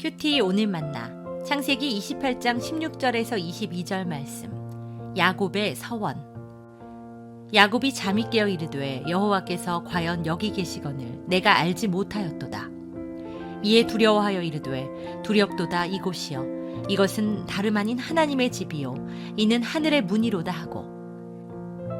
큐티 오늘 만나. 창세기 28장 16절에서 22절 말씀. 야곱의 서원. 야곱이 잠이 깨어 이르되 여호와께서 과연 여기 계시거늘 내가 알지 못하였도다. 이에 두려워하여 이르되 두렵도다 이곳이여. 이것은 다름 아닌 하나님의 집이요. 이는 하늘의 문이로다 하고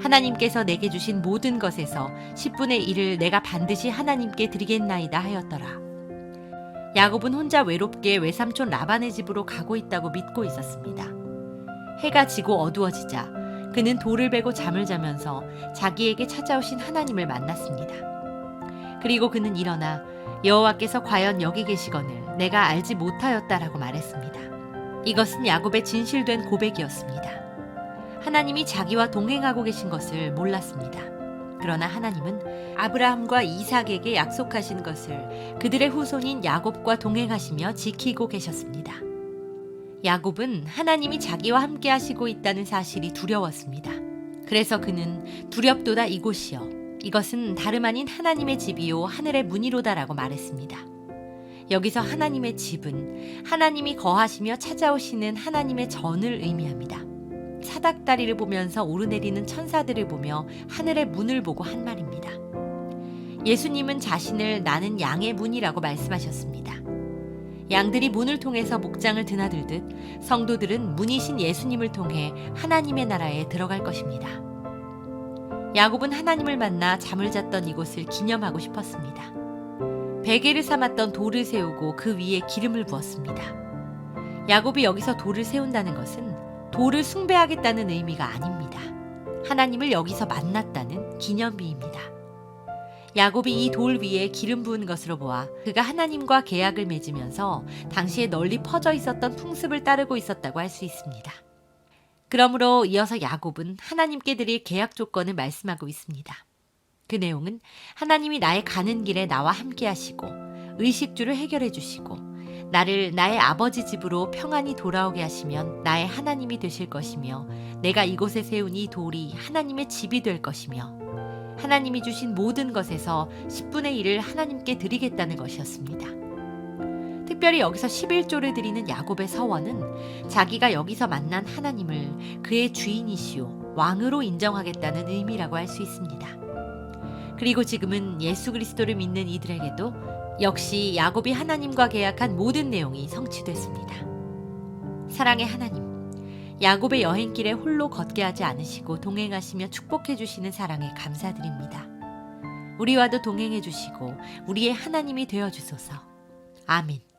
하나님께서 내게 주신 모든 것에서 10분의 1을 내가 반드시 하나님께 드리겠나이다 하였더라. 야곱은 혼자 외롭게 외삼촌 라반의 집으로 가고 있다고 믿고 있었습니다. 해가 지고 어두워지자 그는 돌을 베고 잠을 자면서 자기에게 찾아오신 하나님을 만났습니다. 그리고 그는 일어나 여호와께서 과연 여기 계시거늘 내가 알지 못하였다라고 말했습니다. 이것은 야곱의 진실된 고백이었습니다. 하나님이 자기와 동행하고 계신 것을 몰랐습니다. 그러나 하나님은 아브라함과 이삭에게 약속하신 것을 그들의 후손인 야곱과 동행하시며 지키고 계셨습니다. 야곱은 하나님이 자기와 함께 하시고 있다는 사실이 두려웠습니다. 그래서 그는 두렵도다 이곳이여 이것은 다름 아닌 하나님의 집이요 하늘의 문이로다라고 말했습니다. 여기서 하나님의 집은 하나님이 거하시며 찾아오시는 하나님의 전을 의미합니다. 사닥다리를 보면서 오르내리는 천사들을 보며 하늘의 문을 보고 한 말입니다. 예수님은 자신을 나는 양의 문이라고 말씀하셨습니다. 양들이 문을 통해서 목장을 드나들듯 성도들은 문이신 예수님을 통해 하나님의 나라에 들어갈 것입니다. 야곱은 하나님을 만나 잠을 잤던 이곳을 기념하고 싶었습니다. 베개를 삼았던 돌을 세우고 그 위에 기름을 부었습니다. 야곱이 여기서 돌을 세운다는 것은 돌을 숭배하겠다는 의미가 아닙니다. 하나님을 여기서 만났다는 기념비입니다. 야곱이 이 돌 위에 기름 부은 것으로 보아 그가 하나님과 계약을 맺으면서 당시에 널리 퍼져 있었던 풍습을 따르고 있었다고 할 수 있습니다. 그러므로 이어서 야곱은 하나님께 드릴 계약 조건을 말씀하고 있습니다. 그 내용은 하나님이 나의 가는 길에 나와 함께 하시고 의식주를 해결해 주시고 나를 나의 아버지 집으로 평안히 돌아오게 하시면 나의 하나님이 되실 것이며 내가 이곳에 세운 이 돌이 하나님의 집이 될 것이며 하나님이 주신 모든 것에서 10분의 1을 하나님께 드리겠다는 것이었습니다. 특별히 여기서 11조를 드리는 야곱의 서원은 자기가 여기서 만난 하나님을 그의 주인이시오 왕으로 인정하겠다는 의미라고 할 수 있습니다. 그리고 지금은 예수 그리스도를 믿는 이들에게도 역시 야곱이 하나님과 계약한 모든 내용이 성취됐습니다. 사랑의 하나님, 야곱의 여행길에 홀로 걷게 하지 않으시고 동행하시며 축복해 주시는 사랑에 감사드립니다. 우리와도 동행해 주시고 우리의 하나님이 되어 주소서. 아멘.